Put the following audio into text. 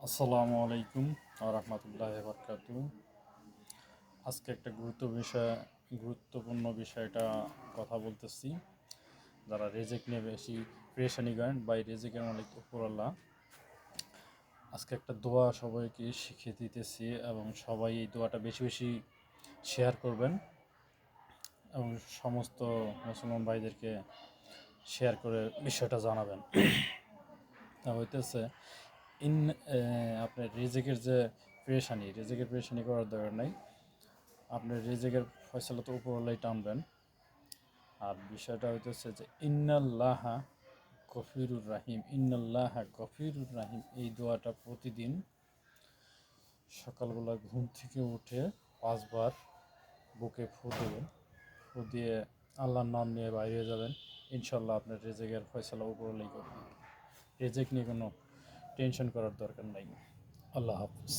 আসসালামু আলাইকুম রহমতুল্লাহ বরকাত আজকে একটা গুরুত্ব বিষয়, গুরুত্বপূর্ণ বিষয়টা কথা বলতেছি। যারা রেজেক নিয়ে বেশি প্রেশানি করেন বা এই রেজেকের মালিক উপরাল্লাহ আজকে একটা দোয়া সবাইকে শিখিয়ে দিতেছি এবং সবাই এই দোয়াটা বেশি বেশি শেয়ার করবেন এবং সমস্ত মুসলমান ভাইদেরকে শেয়ার করে বিষয়টা জানাবেন। তা হইতেছে ইন আপনার রেজেকের যে প্রেশানি, রেজেকের প্রেশানি করার দরকার নাই। আপনার রেজেকের ফয়সালা তো উপরওয়ালাই টানবেন। আর বিষয়টা হইতেছে যে, ইন্নাল্লাহা গফিরুর রাহিম, ইন্নাল্লাহা গফিরুর রাহিম, এই দোয়াটা প্রতিদিন সকালবেলা ঘুম থেকে উঠে পাঁচবার বুকে ফু দেবেন। ফু দিয়ে আল্লাহর নাম নিয়ে বাইরে যাবেন। ইনশাল্লাহ আপনার রেজেকের ফয়সালা উপরওয়ালাই করবেন রেজেক নিয়ে কোনো টেনশন করার দরকার নাই। আল্লাহ হাফিজ।